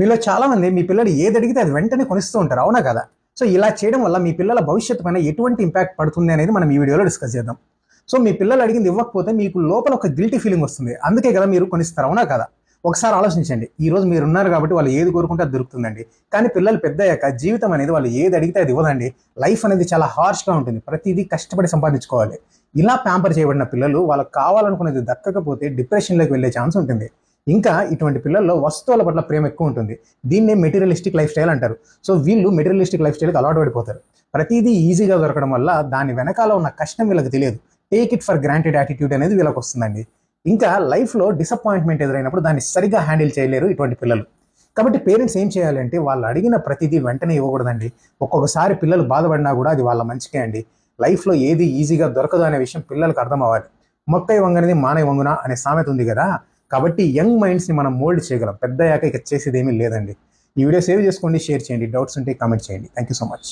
మీలో చాలామంది మీ పిల్లలు ఏది అడిగితే అది వెంటనే కొనిస్తూ ఉంటారు. అవునా కదా? సో ఇలా చేయడం వల్ల మీ పిల్లల భవిష్యత్తు పైన ఎటువంటి ఇంపాక్ట్ పడుతుంది అనేది మనం ఈ వీడియోలో డిస్కస్ చేద్దాం. సో మీ పిల్లలు అడిగింది ఇవ్వకపోతే మీకు లోపల ఒక గిల్టీ ఫీలింగ్ వస్తుంది. అందుకే కదా మీరు కొనిస్తారు. అవునా కదా? ఒకసారి ఆలోచించండి. ఈ రోజు మీరు ఉన్నారు కాబట్టి వాళ్ళు ఏది కోరుకుంటే అది దొరుకుతుందండి. కానీ పిల్లలు పెద్ద అయ్యాక జీవితం అనేది వాళ్ళు ఏది అడిగితే అది ఇవ్వదండి. లైఫ్ అనేది చాలా హార్ష్గా ఉంటుంది. ప్రతిదీ కష్టపడి సంపాదించుకోవాలి. ఇలా ప్యాంపర్ చేయబడిన పిల్లలు వాళ్ళకి కావాలనుకునేది దక్కకపోతే డిప్రెషన్లోకి వెళ్ళే ఛాన్స్ ఉంటుంది. ఇంకా ఇటువంటి పిల్లల్లో వస్తువుల పట్ల ప్రేమ ఎక్కువ ఉంటుంది. దీన్నే మెటీరియలిస్టిక్ లైఫ్ స్టైల్ అంటారు. సో వీళ్ళు మెటీరియలిస్టిక్ లైఫ్ స్టైల్కి అలవాటు పడిపోతారు. ప్రతిదీ ఈజీగా దొరకడం వల్ల దాని వెనకాల ఉన్న కష్టం వీళ్ళకి తెలియదు. Take it for granted attitude అనేది వీళ్ళకి వస్తుందండి. ఇంకా లైఫ్లో డిసప్పాయింట్మెంట్ ఎదురైనప్పుడు దాన్ని సరిగ్గా హ్యాండిల్ చేయలేరు ఇటువంటి పిల్లలు. కాబట్టి పేరెంట్స్ ఏం చేయాలంటే వాళ్ళు అడిగిన ప్రతిదీ వెంటనే ఇవ్వకూడదండి. ఒక్కొక్కసారి పిల్లలు బాధపడినా కూడా అది వాళ్ళ మంచికే అండి. లైఫ్లో ఏది ఈజీగా దొరకదు అనే విషయం పిల్లలకు అర్థం అవ్వాలి. మొక్క వంగనిది మానై వంగున అనే సామెత ఉంది కదా? కాబట్టి యంగ్ మైండ్స్ని మనం మోల్డ్ చేయగలం. పెద్ద యాక ఇక చేసేది ఏమీ లేదండి. ఈ వీడియో సేవ్ చేసుకోండి షేర్ చేయండి. డౌట్స్ ఉంటే కామెంట్ చేయండి. Thank you so much